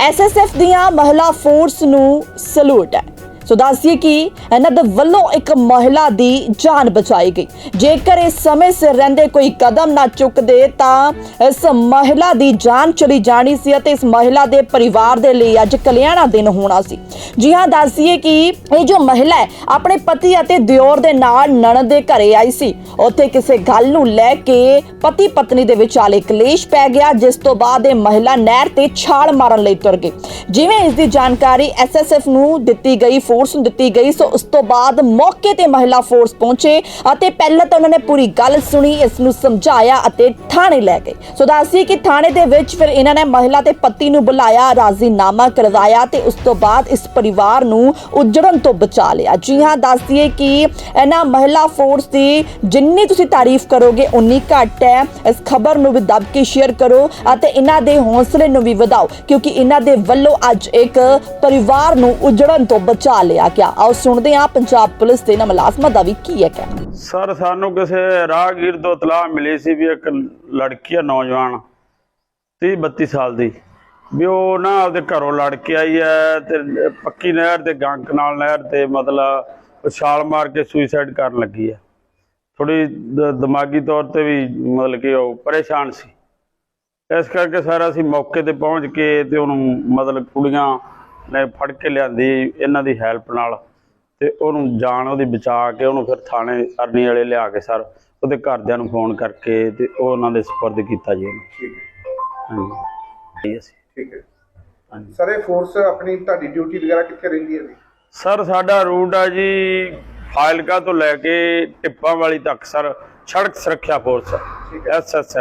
SSF ਦੀਆਂ ਮਹਿਲਾ force ਨੂੰ ਸਲੂਟ ਹੈ। ਸੋ ਦੱਸਿਏ ਕਿ ਇਹਨਾਂ ਦੇ ਵੱਲੋਂ ਇੱਕ ਮਹਿਲਾ ਦੀ ਜਾਨ ਬਚਾਈ ਗਈ। ਜੇਕਰ ਇਸ ਸਮੇਂ ਸਿਰ ਰਹਿੰਦੇ ਕੋਈ ਕਦਮ ਨਾ ਚੁੱਕਦੇ ਤਾਂ ਇਸ ਮਹਿਲਾ ਦੀ ਜਾਨ ਚਲੀ ਜਾਣੀ ਸੀ ਅਤੇ ਇਸ ਮਹਿਲਾ ਦੇ ਪਰਿਵਾਰ ਦੇ ਲਈ ਅੱਜ ਕਲਿਆਣਾ ਦਿਨ ਹੋਣਾ ਸੀ। ਜੀ ਹਾਂ ਦੱਸਿਏ ਕਿ ਇਹ ਜੋ ਮਹਿਲਾ ਹੈ, ਆਪਣੇ ਪਤੀ ਅਤੇ ਦਿਓਰ ਦੇ ਨਾਲ ਨਣਦ ਦੇ ਘਰੇ ਆਈ ਸੀ। ਉੱਥੇ ਕਿਸੇ ਗੱਲ ਨੂੰ ਲੈ ਕੇ ਪਤੀ ਪਤਨੀ ਦੇ ਵਿਚਾਲੇ ਕਲੇਸ਼ ਪੈ ਗਿਆ, ਜਿਸ ਤੋਂ ਬਾਅਦ ਇਹ ਮਹਿਲਾ ਨਹਿਰ ਤੇ ਛਾਲ ਮਾਰਨ ਲਈ ਤੁਰ ਗਈ। ਜਿਵੇਂ ਇਸ ਦੀ ਜਾਣਕਾਰੀ ਐਸਐਸਐਫ ਨੂੰ ਦਿੱਤੀ ਗਈ ਫੋਰਸ ਨੂੰ ਦਿੱਤੀ ਗਈ। ਸੋ ਉਸ ਤੋਂ ਬਾਅਦ ਮੌਕੇ ਤੇ ਮਹਿਲਾ ਫੋਰਸ ਪਹੁੰਚੇ ਅਤੇ ਪਹਿਲਾਂ ਤਾਂ ਉਹਨਾਂ ਨੇ ਪੂਰੀ ਗੱਲ ਸੁਣੀ, ਇਸ ਨੂੰ ਸਮਝਾਇਆ ਅਤੇ ਥਾਣੇ ਲੈ ਗਏ। ਸੋ ਦੱਸਦੀ ਕਿ ਥਾਣੇ ਦੇ ਵਿੱਚ ਫਿਰ ਇਹਨਾਂ ਨੇ ਮਹਿਲਾ ਤੇ ਪਤੀ ਨੂੰ ਬੁਲਾਇਆ, ਰਾਜ਼ੀਨਾਮਾ ਕਰਵਾਇਆ ਤੇ ਉਸ ਤੋਂ ਬਾਅਦ ਇਸ ਪਰਿਵਾਰ ਨੂੰ ਉਜੜਨ ਤੋਂ ਬਚਾ ਲਿਆ। ਜੀ ਹਾਂ ਦੱਸਦੀਏ ਕਿ ਇਹਨਾਂ ਮਹਿਲਾ ਫੋਰਸ ਦੀ ਜਿੰਨੀ ਤੁਸੀਂ ਤਾਰੀਫ ਕਰੋਗੇ, ਉਨੀ ਘੱਟ ਹੈ। ਇਸ ਖਬਰ ਨੂੰ ਵੀ ਦੱਬ ਕੇ ਸ਼ੇਅਰ ਕਰੋ ਅਤੇ ਇਹਨਾਂ ਦੇ ਹੌਸਲੇ ਨੂੰ ਵੀ ਵਧਾਓ, ਕਿਉਂਕਿ ਇਹਨਾਂ ਦੇ ਵੱਲੋਂ ਅੱਜ ਇੱਕ ਪਰਿਵਾਰ ਨੂੰ ਉਜੜਨ ਤੋਂ ਬਚਾ ਲਿਆ ਗਿਆ। ਆਓ ਸੁਣਦੇ ਹਾਂ ਪੰਜਾਬ ਪੁਲਿਸ ਦੇ ਨਾ ਮੁਲਾਜ਼ਮਾਂ ਦਾ ਵੀ ਕੀ ਹੈ ਕਹਿਣਾ। ਸਰ, ਸਾਨੂੰ ਕਿਸੇ ਰਾਹਗੀਰ ਤੋਂ ਇਤਲਾਹ ਮਿਲੀ ਸੀ ਵੀ ਇੱਕ ਲੜਕੀ ਆ ਨੌਜਵਾਨ 30 32 ਸਾਲ ਦੀ। ਵੀ ਉਹ ਨਾ ਆਪਦੇ ਘਰੋਂ ਲੜ ਕੇ ਆਈ ਹੈ ਤੇ ਪੱਕੀ ਨਹਿਰ ਤੇ ਗੰਕ ਨਾਲ, ਨਹਿਰ ਤੇ ਮਤਲਬ ਛਾਲ ਮਾਰ ਕੇ ਸੁਸਾਈਡ ਕਰਨ ਲੱਗੀ ਹੈ। ਥੋੜੀ ਦਿਮਾਗੀ ਤੌਰ ਤੇ ਵੀ ਮਤਲਬ ਕਿ ਉਹ ਪਰੇਸ਼ਾਨ ਸੀ। ਇਸ ਕਰਕੇ ਸਰ, ਅਸੀਂ ਮੌਕੇ ਤੇ ਪਹੁੰਚ ਕੇ ਤੇ ਉਹਨੂੰ ਮਤਲਬ ਕੁੜੀਆਂ ਨੇ ਫੜ ਕੇ ਲਿਆਂਦੀ ਇਹਨਾਂ ਦੀ ਹੈਲਪ ਨਾਲ ਤੇ ਉਹਨੂੰ ਜਾਨ ਉਹਦੀ ਬਚਾ ਕੇ ਉਹਨੂੰ ਫਿਰ ਥਾਣੇ ਅਰਨੀ ਵਾਲੇ ਲਿਆ ਕੇ ਸਰ ਉਹਦੇ ਘਰਦਿਆਂ ਨੂੰ ਫੋਨ ਕਰਕੇ ਤੇ ਉਹ ਉਹਨਾਂ ਦੇ ਸਪੁਰਦ ਕੀਤਾ ਜੀ ਉਹਨੂੰ ਠੀਕ ਹੈ। ਜੀ ਠੀਕ ਹੈ। ਹਾਂਜੀ। ਸਰ ਇਹ ਫੋਰਸ ਆਪਣੀ ਤੁਹਾਡੀ ਡਿਊਟੀ ਵਗੈਰਾ ਕਿੱਥੇ ਰਹਿੰਦੀ ਹੈ ਜੀ? ਸਰ ਸਾਡਾ ਰੂਟ ਆ ਜੀ ਫਾਇਲਕਾ ਤੋਂ ਲੈ ਕੇ ਟਿੱਪਾਂ ਵਾਲੀ ਤੱਕ ਸਰ ਸੜਕ ਸੁਰੱਖਿਆ ਫੋਰਸ ਠੀਕ ਹੈ। ਐਸਐਸ